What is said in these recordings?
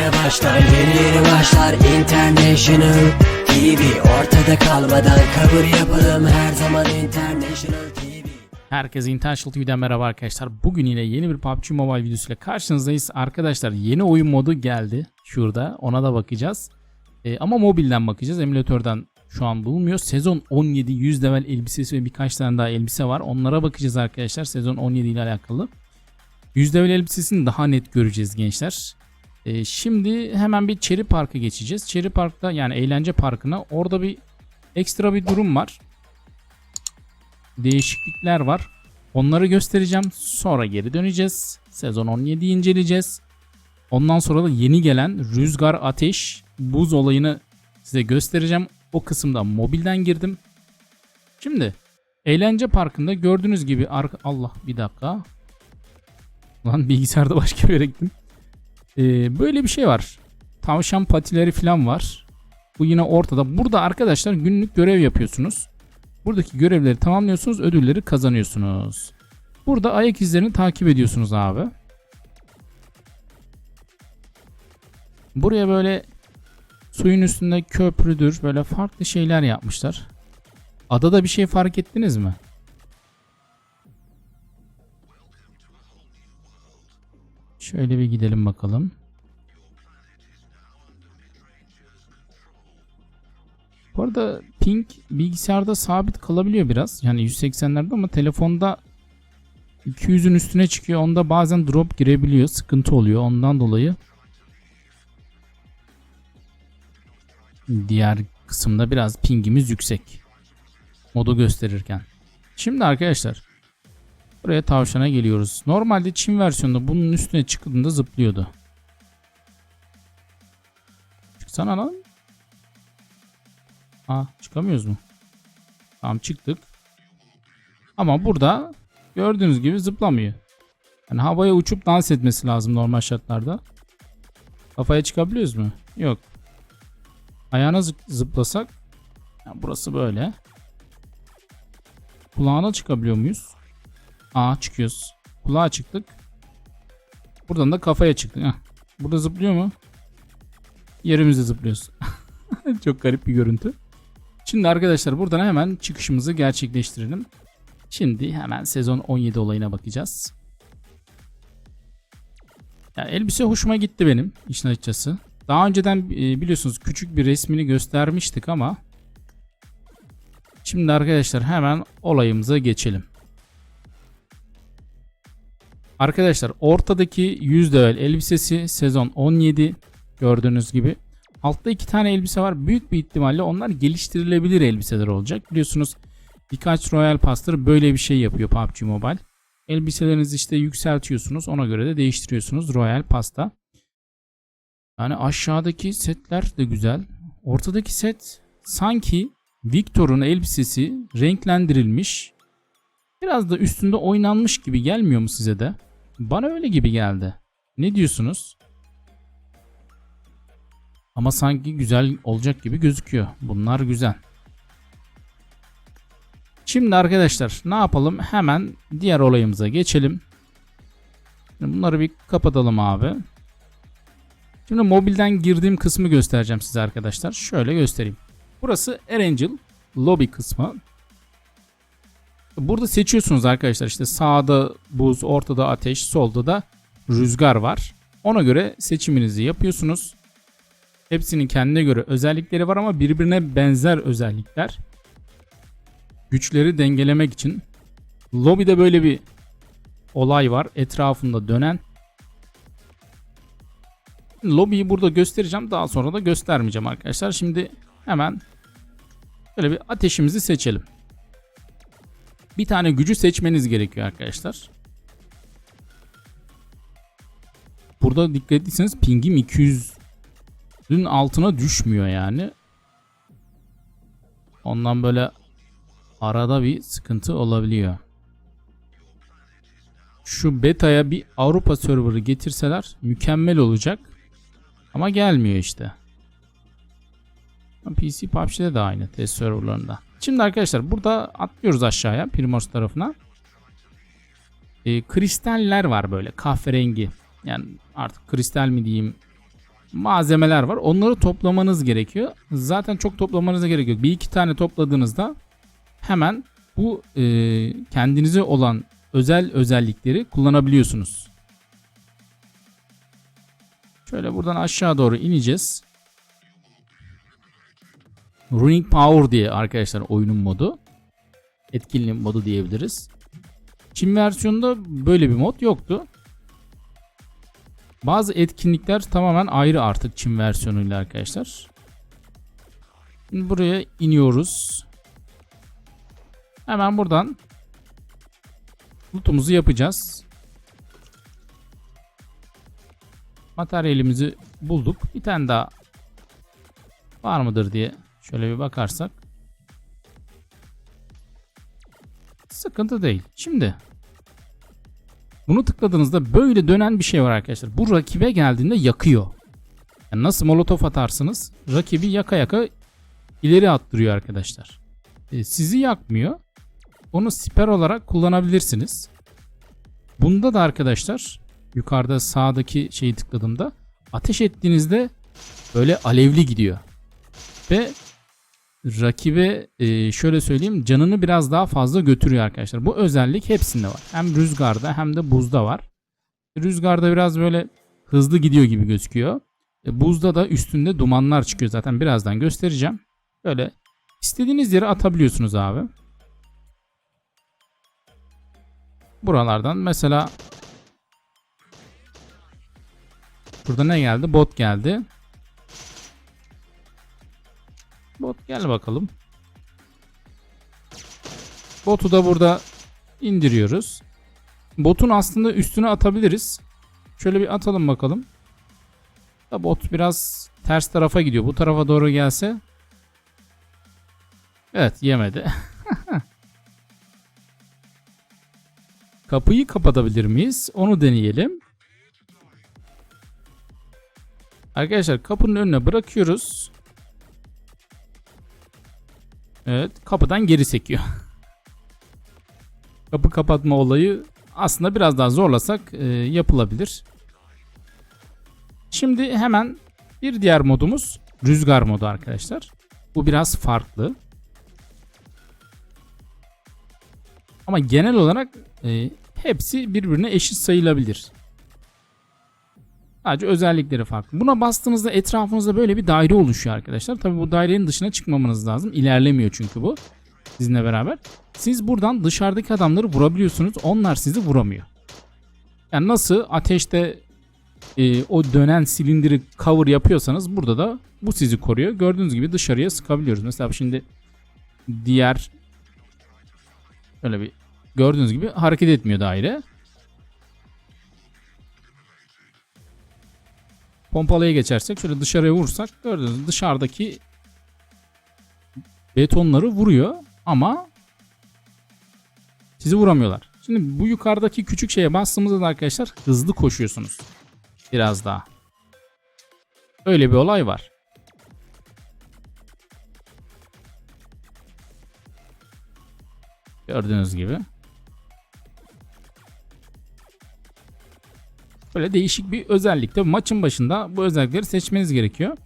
yeni başlar Yeni yeni başlar International TV Ortada kalmadan kabul yapalım Her zaman International TV Herkese International TV'den merhaba arkadaşlar. Bugün yine yeni bir PUBG Mobile videosuyla karşınızdayız. Arkadaşlar yeni oyun modu geldi. Şurada ona da bakacağız. Ee, ama mobilden bakacağız. Emülatörden şu an bulunmuyor. Sezon 17 100 level elbisesi ve birkaç tane daha elbise var. Onlara bakacağız arkadaşlar. Sezon 17 ile alakalı. 100 level elbisesini daha net göreceğiz gençler. Ee, şimdi hemen bir Cherry Park'a geçeceğiz. Cherry Park'ta yani eğlence parkına orada bir ekstra bir durum var değişiklikler var. Onları göstereceğim. Sonra geri döneceğiz. Sezon 17'yi inceleyeceğiz. Ondan sonra da yeni gelen rüzgar, ateş, buz olayını size göstereceğim. O kısımda mobilden girdim. Şimdi eğlence parkında gördüğünüz gibi. Allah bir dakika. Lan bilgisayarda başka bir yere gittim. Ee, böyle bir şey var. Tavşan patileri falan var. Bu yine ortada. Burada arkadaşlar günlük görev yapıyorsunuz. Buradaki görevleri tamamlıyorsunuz, ödülleri kazanıyorsunuz. Burada ayak izlerini takip ediyorsunuz abi. Buraya böyle suyun üstünde köprüdür, böyle farklı şeyler yapmışlar. Adada bir şey fark ettiniz mi? Şöyle bir gidelim bakalım. Bu arada ping bilgisayarda sabit kalabiliyor biraz. Yani 180'lerde ama telefonda 200'ün üstüne çıkıyor. Onda bazen drop girebiliyor. Sıkıntı oluyor. Ondan dolayı diğer kısımda biraz pingimiz yüksek. Modu gösterirken. Şimdi arkadaşlar buraya tavşana geliyoruz. Normalde Çin versiyonunda bunun üstüne çıktığında zıplıyordu. Çıksana lan. Aa çıkamıyoruz mu? Tamam çıktık. Ama burada gördüğünüz gibi zıplamıyor. Yani havaya uçup dans etmesi lazım normal şartlarda. Kafaya çıkabiliyoruz mu? Yok. Ayağına zı- zıplasak yani burası böyle. Kulağına çıkabiliyor muyuz? Aa çıkıyoruz. Kulağa çıktık. Buradan da kafaya çıktık. Heh. Burada zıplıyor mu? Yerimizde zıplıyoruz. Çok garip bir görüntü. Şimdi arkadaşlar buradan hemen çıkışımızı gerçekleştirelim. Şimdi hemen sezon 17 olayına bakacağız. Ya elbise hoşuma gitti benim işin açıkçası. Daha önceden e, biliyorsunuz küçük bir resmini göstermiştik ama Şimdi arkadaşlar hemen olayımıza geçelim. Arkadaşlar ortadaki 100 level elbisesi sezon 17 gördüğünüz gibi Altta iki tane elbise var. Büyük bir ihtimalle onlar geliştirilebilir elbiseler olacak. Biliyorsunuz birkaç Royal Pass'tır böyle bir şey yapıyor PUBG Mobile. Elbiselerinizi işte yükseltiyorsunuz. Ona göre de değiştiriyorsunuz Royal Pass'ta. Yani aşağıdaki setler de güzel. Ortadaki set sanki Victor'un elbisesi renklendirilmiş. Biraz da üstünde oynanmış gibi gelmiyor mu size de? Bana öyle gibi geldi. Ne diyorsunuz? Ama sanki güzel olacak gibi gözüküyor. Bunlar güzel. Şimdi arkadaşlar ne yapalım? Hemen diğer olayımıza geçelim. Bunları bir kapatalım abi. Şimdi mobilden girdiğim kısmı göstereceğim size arkadaşlar. Şöyle göstereyim. Burası Erangel lobby kısmı. Burada seçiyorsunuz arkadaşlar. İşte sağda buz, ortada ateş, solda da rüzgar var. Ona göre seçiminizi yapıyorsunuz. Hepsinin kendine göre özellikleri var ama birbirine benzer özellikler. Güçleri dengelemek için. Lobby'de böyle bir olay var etrafında dönen. Lobby'yi burada göstereceğim. Daha sonra da göstermeyeceğim arkadaşlar. Şimdi hemen böyle bir ateşimizi seçelim. Bir tane gücü seçmeniz gerekiyor arkadaşlar. Burada dikkat ettiyseniz pingim 200 Dün altına düşmüyor yani. Ondan böyle arada bir sıkıntı olabiliyor. Şu beta'ya bir Avrupa serverı getirseler mükemmel olacak. Ama gelmiyor işte. PC PUBG'de de aynı test serverlarında. Şimdi arkadaşlar burada atlıyoruz aşağıya Primors tarafına. E, kristaller var böyle kahverengi. Yani artık kristal mi diyeyim malzemeler var. Onları toplamanız gerekiyor. Zaten çok toplamanıza gerek yok. Bir iki tane topladığınızda hemen bu e, kendinize olan özel özellikleri kullanabiliyorsunuz. Şöyle buradan aşağı doğru ineceğiz. Running Power diye arkadaşlar oyunun modu. Etkinliğin modu diyebiliriz. Çin versiyonunda böyle bir mod yoktu. Bazı etkinlikler tamamen ayrı artık Çin versiyonuyla arkadaşlar. Şimdi buraya iniyoruz. Hemen buradan lootumuzu yapacağız. Materyalimizi bulduk. Bir tane daha var mıdır diye şöyle bir bakarsak. Sıkıntı değil. Şimdi bunu tıkladığınızda böyle dönen bir şey var arkadaşlar. Bu rakibe geldiğinde yakıyor. Yani nasıl molotof atarsınız? Rakibi yaka yaka ileri attırıyor arkadaşlar. E, sizi yakmıyor. Onu siper olarak kullanabilirsiniz. Bunda da arkadaşlar yukarıda sağdaki şeyi tıkladığımda ateş ettiğinizde böyle alevli gidiyor. Ve rakibe e, şöyle söyleyeyim canını biraz daha fazla götürüyor arkadaşlar. Bu özellik hepsinde var. Hem rüzgarda hem de buzda var. Rüzgarda biraz böyle hızlı gidiyor gibi gözüküyor. E, buzda da üstünde dumanlar çıkıyor zaten birazdan göstereceğim. Böyle istediğiniz yere atabiliyorsunuz abi. Buralardan mesela Burada ne geldi? Bot geldi. Bot gel bakalım. Botu da burada indiriyoruz. Botun aslında üstüne atabiliriz. Şöyle bir atalım bakalım. Bot biraz ters tarafa gidiyor. Bu tarafa doğru gelse. Evet yemedi. Kapıyı kapatabilir miyiz? Onu deneyelim. Arkadaşlar kapının önüne bırakıyoruz. Evet kapıdan geri sekiyor. Kapı kapatma olayı aslında biraz daha zorlasak e, yapılabilir. Şimdi hemen bir diğer modumuz rüzgar modu arkadaşlar. Bu biraz farklı. Ama genel olarak e, hepsi birbirine eşit sayılabilir. Sadece özellikleri farklı. Buna bastığınızda etrafınızda böyle bir daire oluşuyor arkadaşlar. Tabi bu dairenin dışına çıkmamanız lazım. İlerlemiyor çünkü bu. Sizinle beraber. Siz buradan dışarıdaki adamları vurabiliyorsunuz. Onlar sizi vuramıyor. Yani nasıl ateşte e, o dönen silindiri cover yapıyorsanız burada da bu sizi koruyor. Gördüğünüz gibi dışarıya sıkabiliyoruz. Mesela şimdi diğer böyle bir gördüğünüz gibi hareket etmiyor daire. Pompalıya geçersek şöyle dışarıya vursak gördüğünüz gibi dışarıdaki betonları vuruyor ama sizi vuramıyorlar. Şimdi bu yukarıdaki küçük şeye bastığımızda da arkadaşlar hızlı koşuyorsunuz. Biraz daha. Öyle bir olay var. Gördüğünüz gibi. Böyle değişik bir özellik. Tabi maçın başında bu özellikleri seçmeniz gerekiyor.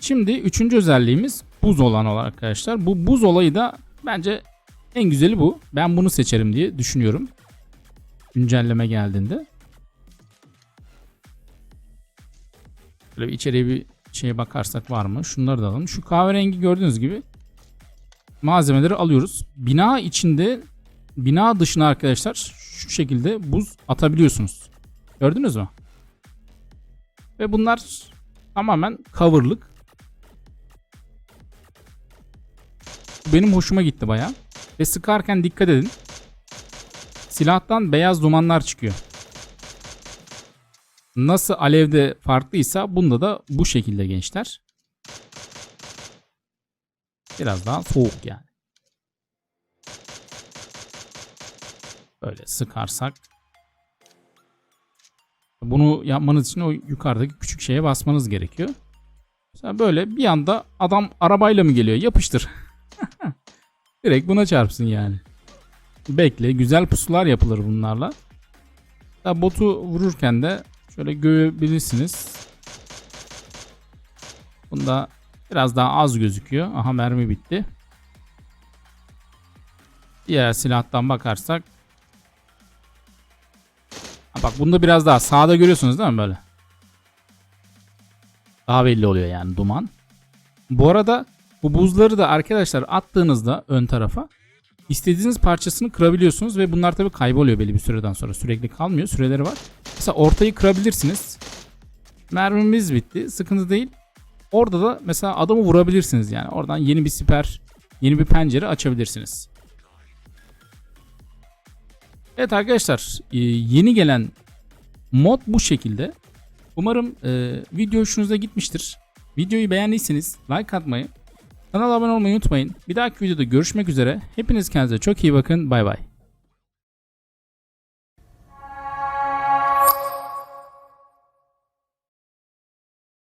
Şimdi üçüncü özelliğimiz buz olan olan arkadaşlar. Bu buz olayı da bence en güzeli bu. Ben bunu seçerim diye düşünüyorum. Güncelleme geldiğinde. Böyle bir içeriye bir şeye bakarsak var mı? Şunları da alalım. Şu kahverengi gördüğünüz gibi malzemeleri alıyoruz. Bina içinde bina dışına arkadaşlar şu şekilde buz atabiliyorsunuz. Gördünüz mü? Ve bunlar tamamen coverlık. Benim hoşuma gitti baya. Ve sıkarken dikkat edin. Silahtan beyaz dumanlar çıkıyor. Nasıl alevde farklıysa bunda da bu şekilde gençler. Biraz daha soğuk yani. Böyle sıkarsak bunu yapmanız için o yukarıdaki küçük şeye basmanız gerekiyor. Mesela böyle bir anda adam arabayla mı geliyor? Yapıştır. Direkt buna çarpsın yani. Bekle. Güzel pusular yapılır bunlarla. Ya botu vururken de şöyle görebilirsiniz. Bunda biraz daha az gözüküyor. Aha mermi bitti. Diğer silahtan bakarsak. Bak bunda biraz daha sağda görüyorsunuz değil mi böyle? Daha belli oluyor yani duman. Bu arada bu buzları da arkadaşlar attığınızda ön tarafa istediğiniz parçasını kırabiliyorsunuz ve bunlar tabi kayboluyor belli bir süreden sonra. Sürekli kalmıyor. Süreleri var. Mesela ortayı kırabilirsiniz. Mermimiz bitti. Sıkıntı değil. Orada da mesela adamı vurabilirsiniz yani. Oradan yeni bir siper, yeni bir pencere açabilirsiniz. Evet arkadaşlar e, yeni gelen mod bu şekilde. Umarım e, video hoşunuza gitmiştir. Videoyu beğendiyseniz like atmayı, kanala abone olmayı unutmayın. Bir dahaki videoda görüşmek üzere. Hepiniz kendinize çok iyi bakın. Bay bay.